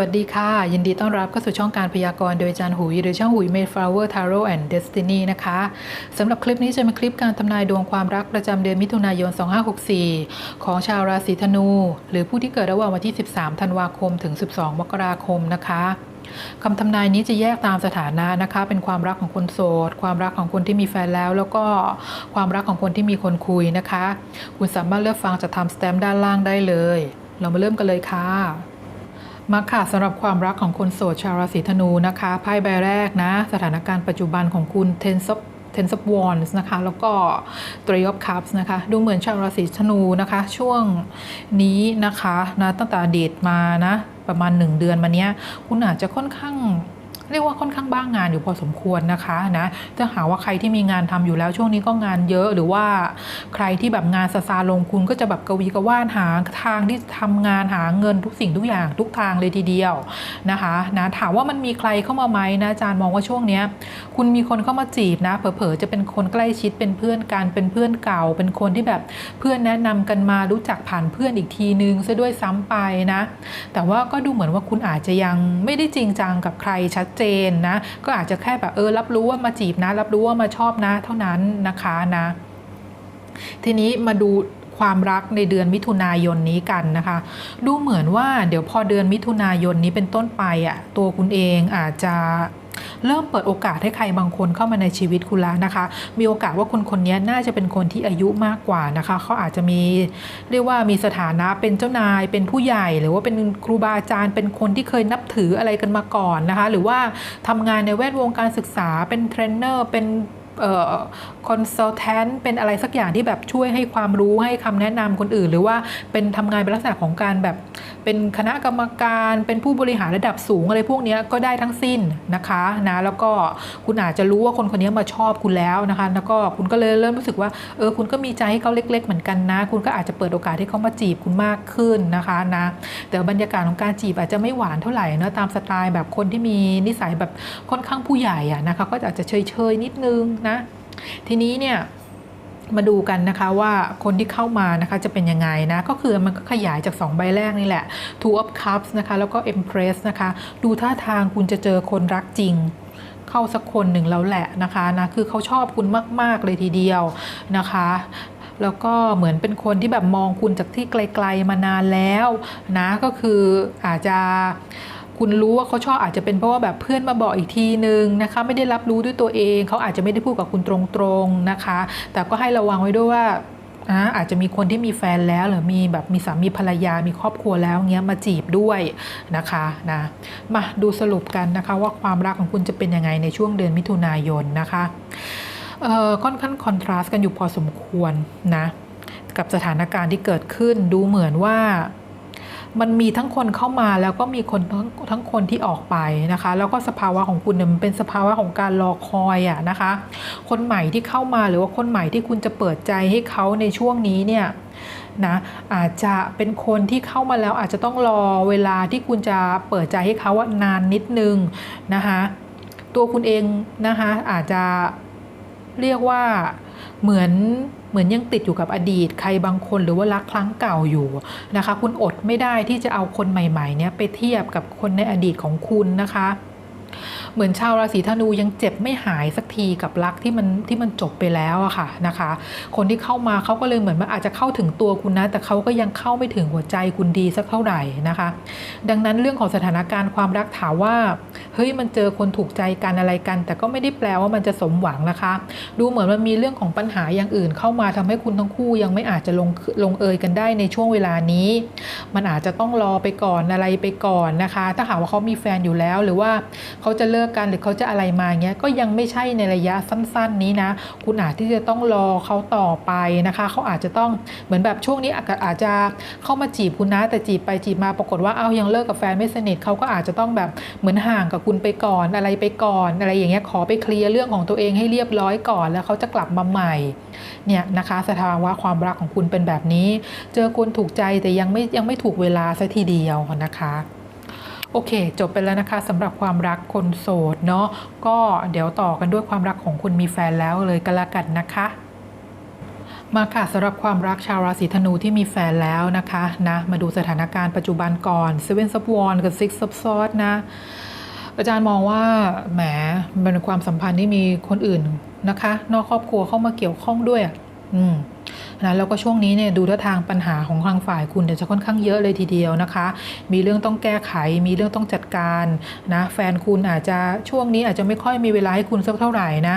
วัสดีค่ะ ยินดีต้อนรับเข้าสู่ช่องการพยากรณ์โดยอาจารย์หุย หรือช่องหุย Mayflower Tarot and Destiny นะคะสำหรับคลิปนี้จะเป็นคลิปการทำนายดวงความรักประจำเดือนมิถุนายน 2564 ของชาวราศีธนู หรือผู้ที่เกิดระหว่างวันที่ 13 ธันวาคมถึง 12 มกราคมนะคะคำทำนายนี้จะแยกตามสถานะนะคะ เป็นความรักของคนโสด ความรักของคนที่มีแฟนแล้ว แล้วก็ความรักของคนที่มีคนคุยนะคะ คุณสามารถเลือกฟังจากทำสแตมป์ด้านล่างได้เลย เรามาเริ่มกันเลยค่ะ มาค่ะสำหรับความรักของคนโสดชาวราศีธนูนะคะไพ่ใบแรกนะ สถานการณ์ปัจจุบันของคุณเทนซับเทนซับวอนส์นะคะ แล้วก็ตรีออฟคัพส์นะคะ ดูเหมือนชาวราศีธนูนะคะ ช่วงนี้นะคะนะตั้งแต่อดีตมานะ ประมาณ 1 เดือนมาเนี้ย คุณอาจจะค่อนข้าง เรียกว่าค่อนข้างบ้างงานอยู่พอสมควรนะคะนะถ้าหาว่าใครที่มีงานทำอยู่แล้วช่วงนี้ก็งานเยอะหรือว่าใครที่แบบงานซาซาลงคุณก็จะแบบกวีกว่านหาทางที่ทำงานหาเงินทุกสิ่งทุกอย่างทุกทางเลยทีเดียวนะคะนะถามว่ามันมีใครเข้ามาไหมนะอาจารย์มองว่าช่วงนี้คุณมีคนเข้ามาจีบนะเผลอๆจะเป็นคนใกล้ชิดเป็นเพื่อนกันเป็นเพื่อนเก่า เป็นคนที่แบบเพื่อนแนะนำกันมารู้จักผ่านเพื่อนอีกทีนึงซะด้วยซ้ำไปนะ แต่ว่าก็ดูเหมือนว่าคุณอาจจะยังไม่ได้จริงจังกับใครชัดเจนนะ ก็อาจจะแค่แบบเออรับรู้ว่ามาจีบนะ รับรู้ว่ามาชอบนะ เท่านั้นนะคะนะ ทีนี้มาดูความรักในเดือนมิถุนายนนี้กันนะคะ ดูเหมือนว่าเดี๋ยวพอเดือนมิถุนายนนี้เป็นต้นไปอะ่ะตัวคุณเองอาจจะ เริ่มเปิดโอกาสให้ใครบางคนเข้ามาในชีวิตคุณแล้วนะคะ มีโอกาสว่าคนคนนี้น่าจะเป็นคนที่อายุมากกว่านะคะเขาอาจจะมีเรียกว่ามีสถานะเป็นเจ้านายเป็นผู้ใหญ่หรือว่าเป็นครูบาอาจารย์ เป็นคนที่เคยนับถืออะไรกันมาก่อนนะคะ หรือว่าทำงานในแวดวงการศึกษาเป็นเทรนเนอร์เป็น คอนซัลแทนเป็นอะไรสักอย่างที่แบบช่วยให้ความรู้ให้คำแนะนำคนอื่น หรือว่าเป็นทำงานเป็นลักษณะของการแบบเป็นคณะกรรมการเป็นผู้บริหารระดับสูงอะไรพวกนี้ก็ได้ทั้งสิ้นนะคะนะแล้วก็คุณอาจจะรู้ว่าคนคนนี้มาชอบคุณแล้วนะคะ แล้วก็คุณก็เลยเริ่มรู้สึกว่าเออคุณก็มีใจให้เขาเล็ก ๆ เหมือนกันนะ คุณก็อาจจะเปิดโอกาสให้เขามาจีบคุณมากขึ้นนะคะนะแต่บรรยากาศของการจีบอาจจะไม่หวานเท่าไหร่นะตามสไตล์แบบคนที่มีนิสัยแบบค่อนข้างผู้ใหญ่อะนะคะก็อาจจะเฉยๆนิดนึงนะทีนี้เนี่ยมาดูกันนะคะว่าคนที่เข้ามานะคะจะเป็นยังไงนะก็คือมันก็ขยายจาก 2 ใบแรกนี่แหละ Two of Cups นะคะแล้วก็ Empress นะคะดูท่าทางคุณจะเจอคนรักจริงเข้าสักคนหนึ่งแล้วแหละนะคะนะคือเขาชอบคุณมาก ๆ เลยทีเดียวนะคะแล้วก็เหมือนเป็นคนที่แบบมองคุณจากที่ไกล ๆมานานแล้วนะก็คืออาจจะ คุณรู้ว่าเขาชอบอาจจะเป็นเพราะว่าแบบเพื่อนมาบอกอีกทีนึงนะคะไม่ได้รับรู้ด้วยตัวเองเขาอาจจะไม่ได้พูดกับคุณตรงๆนะคะ แต่ก็ให้ระวังไว้ด้วยว่าอาจจะมีคนที่มีแฟนแล้วหรือมีแบบมีสามีภรรยามีครอบครัวแล้วเงี้ยมาจีบด้วยนะคะนะมาดูสรุปกันนะคะว่าความรักของคุณจะเป็นยังไงในช่วงเดือนมิถุนายนนะคะค่อนข้างคอนทราสต์กันอยู่พอสมควรนะกับสถานการณ์ที่เกิดขึ้นดูเหมือนว่า มันมีทั้งคนเข้ามาแล้วก็มีคนทั้งทั้งคนที่ออกไปนะคะ แล้วก็สภาวะของคุณเนี่ยมันเป็นสภาวะของการรอคอยอะนะคะ คนใหม่ที่เข้ามาหรือว่าคนใหม่ที่คุณจะเปิดใจให้เขาในช่วงนี้เนี่ยนะอาจจะเป็นคนที่เข้ามาแล้วอาจจะต้องรอเวลาที่คุณจะเปิดใจให้เขาว่านานนิดนึงนะคะตัวคุณเองนะคะอาจจะเรียกว่าเหมือน เหมือนยังติดอยู่กับอดีต ใครบางคนหรือว่ารักครั้งเก่าอยู่นะคะ คุณอดไม่ได้ที่จะเอาคนใหม่ๆเนี้ยไปเทียบกับคนในอดีตของคุณนะคะ เหมือนชาวราศีธนูยังเจ็บไม่หายสักทีกับรักที่มันที่มันจบไปแล้วอะค่ะนะคะ คนที่เข้ามาเขาก็เลยเหมือนมันอาจจะเข้าถึงตัวคุณนะ แต่เขาก็ยังเข้าไม่ถึงหัวใจคุณดีสักเท่าไหร่นะคะ ดังนั้นเรื่องของสถานการณ์ความรักถามว่าเฮ้ยมันเจอคนถูกใจกันอะไรกัน แต่ก็ไม่ได้แปลว่ามันจะสมหวังนะคะ ดูเหมือนมันมีเรื่องของปัญหาอย่างอื่น เข้ามาทำให้คุณทั้งคู่ยังไม่อาจจะลงลงเอยกันได้ในช่วงเวลานี้ มันอาจจะต้องรอไปก่อนอะไรไปก่อนนะคะ ถ้าหากว่าเขามีแฟนอยู่แล้วหรือว่าเขาจะเลิกกันหรือเขาจะอะไรมาเงี้ยก็ยังไม่ใช่ในระยะสั้น ๆ นี้นะ คุณอาจที่จะต้องรอเขาต่อไปนะคะ เขาอาจจะต้องเหมือนแบบช่วงนี้อาจจะเข้ามาจีบคุณนะแต่จีบไปจีบมาปรากฏว่าเอายังเลิกกับแฟนไม่สนิทเขาก็อาจจะต้องแบบเหมือนห่างกับคุณไปก่อนอะไรไปก่อน อะไรอย่างเงี้ยขอไปเคลียร์เรื่องของตัวเองให้เรียบร้อยก่อน แล้วเขาจะกลับมาใหม่เนี่ยนะคะสถาวะความรักของคุณเป็นแบบนี้ เจอคนถูกใจแต่ยังไม่ยังไม่ถูกเวลาสัทีเดียวนะคะ โอเค จบไปแล้วนะคะสำหรับความรักคนโสดเนาะก็เดี๋ยวต่อกันด้วยความรักของคุณมีแฟนแล้วเลยก็แล้วกันนะคะมาค่ะสำหรับความรักชาวราศีธนูที่มีแฟนแล้วนะคะนะมาดูสถานการณ์ปัจจุบันก่อน Seven of Wands กับ Six of Swords นะอาจารย์มองว่าแหมมันเป็นความสัมพันธ์ที่มีคนอื่นนะคะ นอกครอบครัวเข้ามาเกี่ยวข้องด้วยอืม นะแล้วก็ช่วงนี้เนี่ยดูท่าทางปัญหาของทางฝ่ายคุณเดี๋ยวจะค่อนข้างเยอะเลยทีเดียวนะคะ มีเรื่องต้องแก้ไข มีเรื่องต้องจัดการนะแฟนคุณอาจจะช่วงนี้อาจจะไม่ค่อยมีเวลาให้คุณสักเท่าไหร่นะ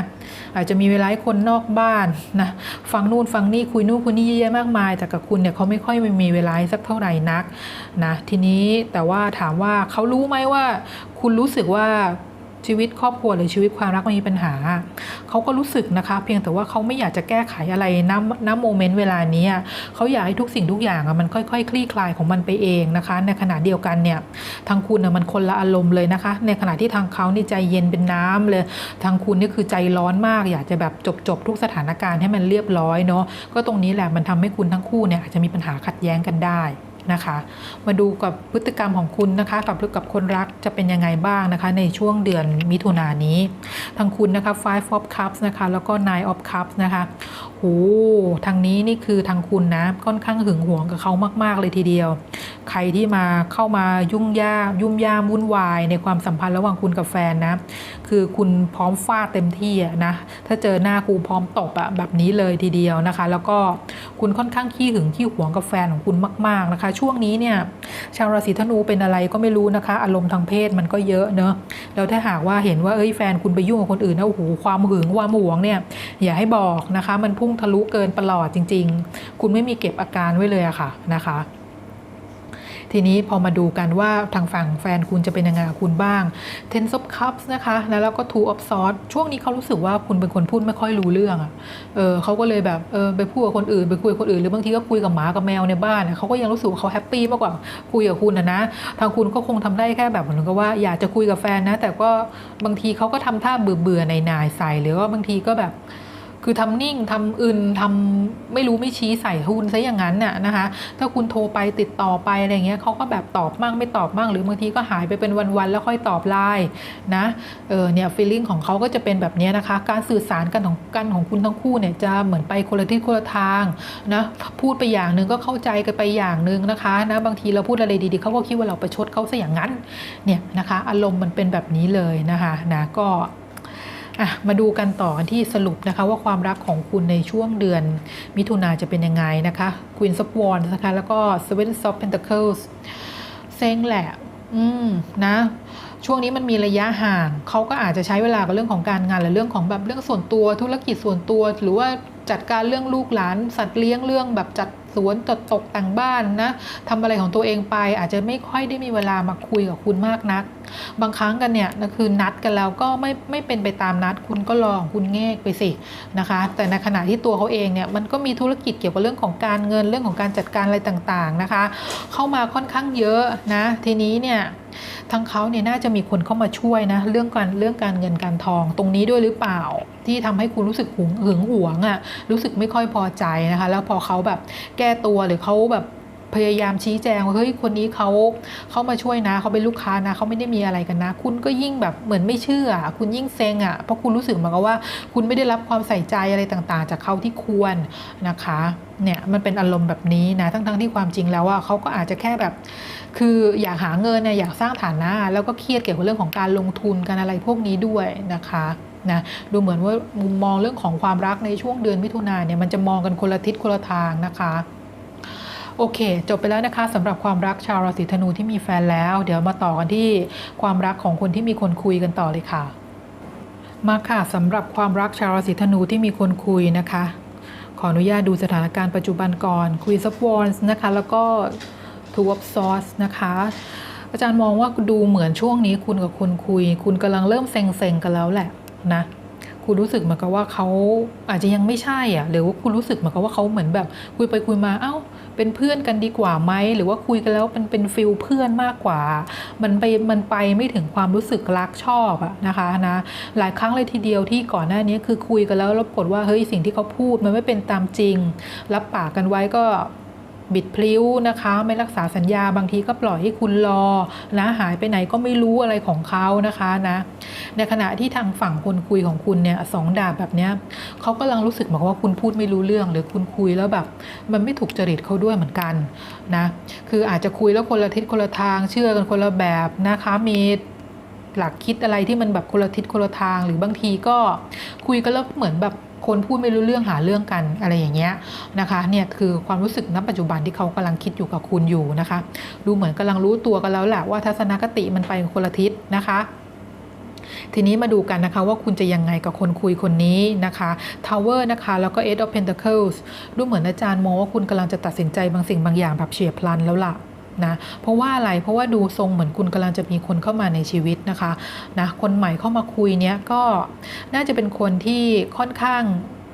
อาจจะมีเวลาให้คนนอกบ้านนะฟังนู่นฟังนี่คุยนู่นคุยนี่เยอะแยะมากมาย แต่กับคุณเนี่ยเขาไม่ค่อยมีเวลาสักเท่าไหร่นักนะทีนี้แต่ว่าถามว่าเขารู้ไหมว่า คุณรู้สึกว่า ชีวิตครอบครัวหรือชีวิตความรักมันมีปัญหา เขาก็รู้สึกนะคะ เพียงแต่ว่าเขาไม่อยากจะแก้ไขอะไรณณโมเมนต์เวลานี้เขาอยากให้ทุกสิ่งทุกอย่างมันค่อยๆคลี่คลายของมันไปเองนะคะ ในขณะเดียวกันเนี่ยทางคุณมันคนละอารมณ์เลยนะคะ ในขณะที่ทางเขานี่ใจเย็นเป็นน้ำเลย ทางคุณนี่คือใจร้อนมาก อยากจะแบบจบๆทุกสถานการณ์ให้มันเรียบร้อยเนาะก็ตรงนี้แหละมันทำให้คุณทั้งคู่เนี่ยอาจจะมีปัญหาขัดแย้งกันได้ นะคะ มาดูกับพฤติกรรมของคุณนะคะ กับกับคนรักจะเป็นยังไงบ้างนะคะ ในช่วงเดือนมิถุนายนนี้ ทางคุณนะคะ five of cups นะคะ แล้วก็ nine of cups นะคะ โอ้ทางนี้นี่คือทางคุณนะ ค่อนข้างหึงหวงกับเขามาก ๆ เลยทีเดียว ใครที่มาเข้ามายุ่งยากยุ่มยามวุ่นวาย ในความสัมพันธ์ระหว่างคุณกับแฟนนะ คือคุณพร้อมฟาดเต็มที่อะนะ ถ้าเจอหน้ากูพร้อมตบอะแบบนี้เลยทีเดียวนะคะ แล้วก็คุณค่อนข้างขี้หึงขี้หวงกับแฟนของคุณมาก ๆนะคะ ช่วงนี้เนี่ย ชาวราศีธนูเป็นอะไรก็ไม่รู้นะคะ อารมณ์ทางเพศมันก็เยอะเนอะแล้วถ้าหากว่าเห็นว่าเอ้ยแฟนคุณไปยุ่งกับคนอื่นนะโอ้โหความหึงความหวงเนี่ยอย่าให้บอกนะคะ มันพุ่งทะลุเกินประหลอดจริง ๆ คุณไม่มีเก็บอาการไว้เลยอะค่ะนะคะทีนี้พอมาดูกันว่าทางฝั่งแฟนคุณจะเป็นยังไงกับคุณบ้าง Ten of Cups นะคะแล้วแล้วก็ Two of Swords ช่วงนี้เขารู้สึกว่าคุณเป็นคนพูดไม่ค่อยรู้เรื่องอะเออเขาก็เลยแบบเออไปพูดกับคนอื่นไปคุยกับคนอื่นหรือบางทีก็คุยกับหมากับแมวในบ้านเขาก็ยังรู้สึกว่าเขาแฮปปี้มากกว่าคุยกับคุณนะนะทางคุณก็คงทำได้แค่แบบเหมือนกับว่าอยากจะคุยกับแฟนนะ แต่ก็บางทีเขาก็ทำท่าเบื่อเบื่อในนายใส่หรือว่าบางทีก็แบบ คือทำนิ่งทำอึนทำไม่รู้ไม่ชี้ใส่คุณซะอย่างนั้นน่ะนะคะ ถ้าคุณโทรไปติดต่อไปอะไรเงี้ยเขาก็แบบตอบมั่งไม่ตอบมั่งหรือบางทีก็หายไปเป็นวันๆแล้วค่อยตอบไลน์นะเออเนี่ยฟีลลิ่งของเขาก็จะเป็นแบบนี้นะคะ การสื่อสารกันของกันของคุณทั้งคู่เนี่ยจะเหมือนไปคนละทิศคนละทางนะพูดไปอย่างหนึ่งก็เข้าใจกันไปอย่างหนึ่งนะคะนะบางทีเราพูดอะไรดีๆเขาก็คิดว่าเราประชดเขาซะอย่างนั้นเนี่ยนะคะ อารมณ์มันเป็นแบบนี้เลยนะคะนะก็ อะมาดูกันต่อกันที่สรุปนะคะว่าความรักของคุณในช่วงเดือน มิถุนาจะเป็นยังไงนะคะ Queen of Wands นะคะแล้วก็ Seven of Pentacles เซ็งแหละ อืมนะช่วงนี้มันมีระยะห่าง เขาก็อาจจะใช้เวลากับเรื่องของการงานหรือเรื่องของแบบเรื่องส่วนตัวธุรกิจส่วนตัว หรือว่าจัดการเรื่องลูกหลาน สัตว์เลี้ยงเรื่องแบบจัด สวนตดตกแต่งบ้านนะทำอะไรของตัวเองไป อาจจะไม่ค่อยได้มีเวลามาคุยกับคุณมากนัก บางครั้งกันเนี่ยนะคือนัดกันแล้วก็ไม่ไม่เป็นไปตามนัด คุณก็รอของคุณแงกไปสินะคะ แต่ในขณะที่ตัวเขาเองเนี่ยมันก็มีธุรกิจเกี่ยวกับเรื่องของการเงินเรื่องของการจัดการอะไรต่างๆนะคะ เข้ามาค่อนข้างเยอะนะทีนี้เนี่ย ทางเขาเนี่ยน่าจะมีคนเข้ามาช่วยนะเรื่องการเรื่องการเงินการทองตรงนี้ด้วยหรือเปล่า ที่ทำให้คุณรู้สึกหึงหึงหวงอะ่ะรู้สึกไม่ค่อยพอใจนะคะ แล้วพอเขาแบบแก้ตัวหรือเขาแบบ พยายามชี้แจงว่าเฮ้ยคนนี้เขาเขามาช่วยนะเขาเป็นลูกค้านะเขาไม่ได้มีอะไรกันนะ คุณก็ยิ่งแบบเหมือนไม่เชื่อ คุณยิ่งเซ็งอะ่ะเพราะคุณรู้สึกเหมือนกับว่า คุณไม่ได้รับความใส่ใจอะไรต่างๆ จากเขาที่ควรนะคะเนี่ยมันเป็นอารมณ์แบบนี้นะทั้งๆทที่ความจริงแล้วว่าเขาก็อาจจะแค่แบบ คืออยากหาเงินเนี่ยอยากสร้างฐานะ แล้วก็เครียดเกี่ยวกับเรื่องของการลงทุนกันอะไรพวกนี้ด้วยนะคะนะดูเหมือนว่ามุมมองเรื่องของความรักในช่วงเดือนมิถุนาเนี่ยมันจะมองกันคนละทิศคนละทางนะคะ โอเค จบไปแล้วนะคะสำหรับความรักชาวราศีธนูที่มีแฟนแล้ว เดี๋ยวมาต่อกันที่ความรักของคนที่มีคนคุยกันต่อเลยค่ะ มาค่ะสำหรับความรักชาวราศีธนูที่มีคนคุยนะคะ ขออนุญาตดูสถานการณ์ปัจจุบันก่อน Queen of Wands นะคะ แล้วก็ Two of Swords นะคะอาจารย์มองว่าดูเหมือนช่วงนี้คุณกับคนคุย คุณกำลังเริ่มเซ็งๆกันแล้วแหละนะคุณรู้สึกเหมือนกับว่าเขาอาจจะยังไม่ใช่อะหรือว่าคุณรู้สึกเหมือนกับว่าเขาเหมือนแบบคุยไปคุยมาเอ้า เป็นเพื่อนกันดีกว่าไหมหรือว่าคุยกันแล้วเป็นเป็นฟิลเพื่อนมากกว่า มันไปมันไปไม่ถึงความรู้สึกรักชอบอะนะคะนะหลายครั้งเลยทีเดียวที่ก่อนหน้านี้คือคุยกันแล้วแล้วปรากฏว่าเฮ้ยสิ่งที่เขาพูดมันไม่เป็นตามจริง รับปากกันไว้ก็ บิดพลิ้วนะคะ ไม่รักษาสัญญาบางทีก็ปล่อยให้คุณรอนะหายไปไหนก็ไม่รู้อะไรของเขานะคะนะในขณะที่ทางฝั่งคนคุยของคุณเนี่ยสองดาบแบบเนี้ยเขากำลังรู้สึกเหมือนกับว่าคุณพูดไม่รู้เรื่อง หรือคุณคุยแล้วแบบ มันไม่ถูกจริตเขาด้วยเหมือนกันนะคืออาจจะคุยแล้วคนละทิศคนละทางเชื่อกันคนละแบบนะคะมีหลักคิดอะไรที่มันแบบคนละทิศคนละทาง หรือบางทีก็คุยกันแล้วเหมือนแบบ คนพูดไม่รู้เรื่องหาเรื่องกันอะไรอย่างเงี้ยนะคะเนี่ยคือความรู้สึกณปัจจุบันที่เขากำลังคิดอยู่กับคุณอยู่นะคะ ดูเหมือนกำลังรู้ตัวกันแล้วแหละว่าทัศนคติมันไปคนละทิศนะคะทีนี้มาดูกันนะคะว่าคุณจะยังไงกับคนคุยคนนี้นะคะ Tower นะคะ แล้วก็ Eight of Pentacles ดูเหมือนอาจารย์มองว่าคุณกำลังจะตัดสินใจบางสิ่งบางอย่างแบบเฉียบพลันแล้วล่ะ นะเพราะว่าอะไรเพราะว่าดูทรงเหมือนคุณกำลังจะมีคนเข้ามาในชีวิตนะคะนะคนใหม่เข้ามาคุยเนี้ยก็น่าจะเป็นคนที่ค่อนข้าง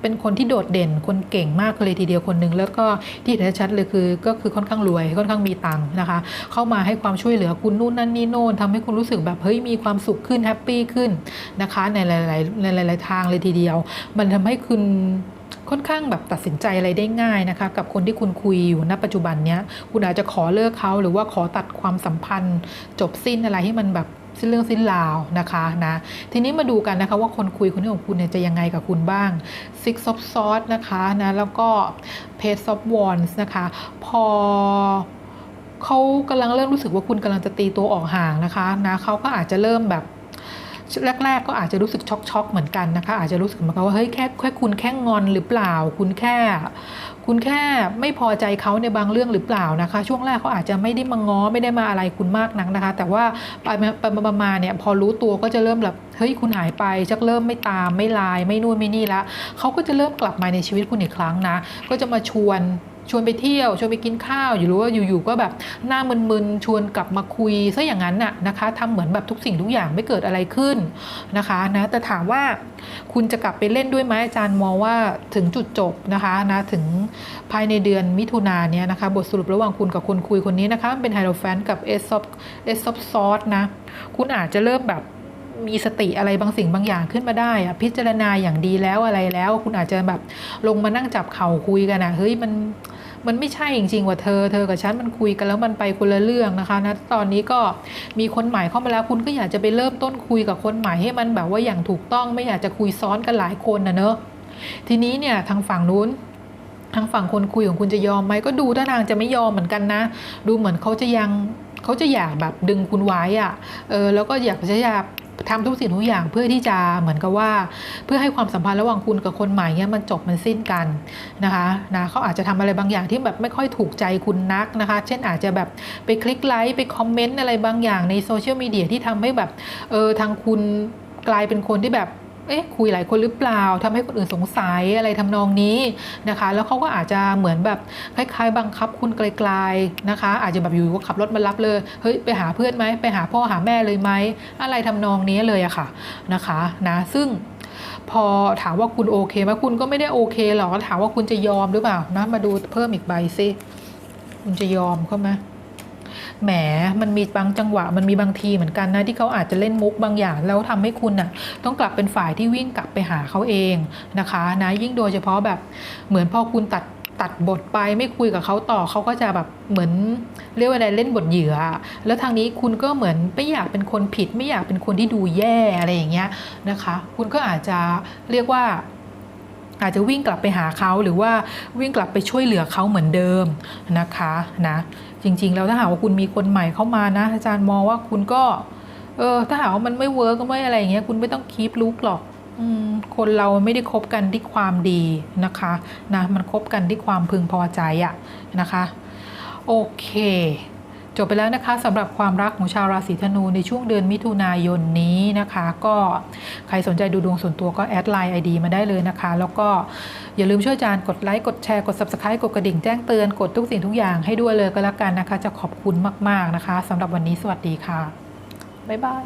เป็นคนที่โดดเด่นคนเก่งมากเลยทีเดียวคนหนึ่งแล้วก็ที่เห็นชัดเลยคือ ก็คือค่อนข้างรวยค่อนข้างมีตังค์นะคะ เข้ามาให้ความช่วยเหลือคุณนู่นนั่นนี่โน่นทำให้คุณรู้สึกแบบเฮ้ยมีความสุขขึ้นแฮปปี้ขึ้นนะคะในหลายๆในหลาย ๆ ทางเลยทีเดียว มันทำให้คุณ ค่อนข้างแบบตัดสินใจอะไรได้ง่ายนะคะ กับคนที่คุณคุยอยู่ณปัจจุบันเนี้ย คุณอาจจะขอเลิกเขาหรือว่าขอตัดความสัมพันธ์ จบสิ้นอะไรให้มันแบบสิ้นเรื่องสิ้นราวนะคะนะทีนี้มาดูกันนะคะว่าคนคุยคนนี้ของคุณเนี่ยจะยังไงกับคุณบ้าง Six of Swords นะคะนะแล้วก็ Page of Wands นะคะ พอเขากำลังเริ่มรู้สึกว่าคุณกำลังจะตีตัวออกห่างนะคะนะเขาก็อาจจะเริ่มแบบ แรก ๆ ก็อาจจะรู้สึกช็อกๆเหมือนกันนะคะ อาจจะรู้สึกเหมือนกับว่าเฮ้ยแค่แค่คุณแค่งอนหรือเปล่า คุณแค่ คุณแค่ไม่พอใจเขาในบางเรื่องหรือเปล่านะคะ ช่วงแรกเขาอาจจะไม่ได้มาง้อไม่ได้มาอะไรคุณมากนักนะคะ แต่ว่าไปมาไปมามาเนี่ยพอรู้ตัวก็จะเริ่มแบบเฮ้ยคุณหายไปชักเริ่มไม่ตามไม่ไลน์ไม่นู่นไม่นี่ละเขาก็จะเริ่มกลับมาในชีวิตคุณอีกครั้งนะ ก็จะมาชวน ชวนไปเที่ยว ชวนไปกินข้าวอยู่รู้ว่าอยู่ๆก็แบบหน้ามึนๆชวนกลับมาคุยซะอย่างนั้นน่ะนะคะทำเหมือนแบบทุกสิ่งทุกอย่างไม่เกิดอะไรขึ้นนะคะนะแต่ถามว่าคุณจะกลับไปเล่นด้วยไหมอาจารย์มองว่าถึงจุดจบนะคะนะถึงภายในเดือนมิถุนาเนี่ยนะคะบทสรุประหว่างคุณกับคนคุยคนนี้นะคะเป็นไฮโดรแฟนกับเอสซอฟเอสซอฟซอสนะคุณอาจจะเริ่มแบบ มีสติอะไรบางสิ่งบางอย่างขึ้นมาได้อะพิจารณาอย่างดีแล้วอะไรแล้ว คุณอาจจะแบบลงมานั่งจับเข่าคุยกันนะเฮ้ยมันมันไม่ใช่จริงๆว่าเธอ เธอกับฉันมันคุยกันแล้วมันไปคนละเรื่องนะคะนะตอนนี้ก็มีคนใหม่เข้ามาแล้วคุณก็อยากจะไปเริ่มต้นคุยกับคนใหม่ให้มันแบบว่าอย่างถูกต้องไม่อยากจะคุยซ้อนกันหลายคนนะเนอะทีนี้เนี่ยทางฝั่งนู้นทางฝั่งคนคุยของคุณจะยอมไหมก็ดูท่าทางจะไม่ยอมเหมือนกันนะ ดูเหมือนเขาจะยังเขาจะอยากแบบดึงคุณไว้อะเออแล้วก็อยากจะอยาก ทำทุกสิ่งทุกอย่างเพื่อที่จะเหมือนกับว่า เพื่อให้ความสัมพันธ์ระหว่างคุณกับคนใหม่เนี่ยมันจบมันสิ้นกันนะคะนะเขาอาจจะทำอะไรบางอย่างที่แบบไม่ค่อยถูกใจคุณนักนะคะ เช่นอาจจะแบบไปคลิกไลค์ไปคอมเมนต์อะไรบางอย่างในโซเชียลมีเดียที่ทำให้แบบเออทางคุณกลายเป็นคนที่แบบ เอ๊ะคุยหลายคนหรือเปล่าทำให้คนอื่นสงสัยอะไรทำนองนี้นะคะ แล้วเขาก็อาจจะเหมือนแบบคล้ายๆ บังคับคุณไกลๆนะคะ อาจจะแบบอยู่ก็ขับรถมารับเลยเฮ้ยไปหาเพื่อนไหมไปหาพ่อหาแม่เลยไหมอะไรทำนองนี้เลยอะค่ะนะคะนะซึ่งพอถามว่าคุณโอเคไหมคุณก็ไม่ได้โอเคหรอกถามว่าคุณจะยอมหรือเปล่านะมาดูเพิ่มอีกใบซิคุณจะยอมเขาไหม แหมมันมีบางจังหวะมันมีบางทีเหมือนกันนะที่เขาอาจจะเล่นมุกบางอย่าง แล้วทำให้คุณน่ะต้องกลับเป็นฝ่ายที่วิ่งกลับไปหาเขาเองนะคะนะยิ่งโดยเฉพาะแบบเหมือนพอคุณตัดตัดบทไปไม่คุยกับเขาต่อเขาก็จะแบบเหมือนเรียกว่าอะไรเล่นบทเหยื่อ แล้วทางนี้คุณก็เหมือนไม่อยากเป็นคนผิด ไม่อยากเป็นคนที่ดูแย่อะไรอย่างเงี้ยนะคะ คุณก็อาจจะเรียกว่าอาจจะวิ่งกลับไปหาเขาหรือว่าวิ่งกลับไปช่วยเหลือเขาเหมือนเดิมนะคะนะ จริง ๆ แล้วถ้าหากว่าคุณมีคนใหม่เข้ามานะ อาจารย์มองว่าคุณก็เออถ้าหากว่ามันไม่เวิร์กก็ไม่อะไรอย่างเงี้ยคุณไม่ต้องคีปลุกหรอกอคนเราไม่ได้คบกันที่ความดีนะคะนะมันคบกันที่ความพึงพอใจอะนะคะ โอเค จบไปแล้วนะคะสำหรับความรักของชาวราศีธนูในช่วงเดือนมิถุนายนนี้นะคะ ก็ใครสนใจดูดวงส่วนตัวก็แอดไลน์ไอดีมาได้เลยนะคะ แล้วก็อย่าลืมช่วยอาจารย์กดไลค์กดแชร์กด Subscribe กดกระดิ่งแจ้งเตือนกดทุกสิ่งทุกอย่างให้ด้วยเลยก็แล้วกันนะคะ จะขอบคุณมาก ๆนะคะสำหรับวันนี้สวัสดีค่ะบ๊ายบาย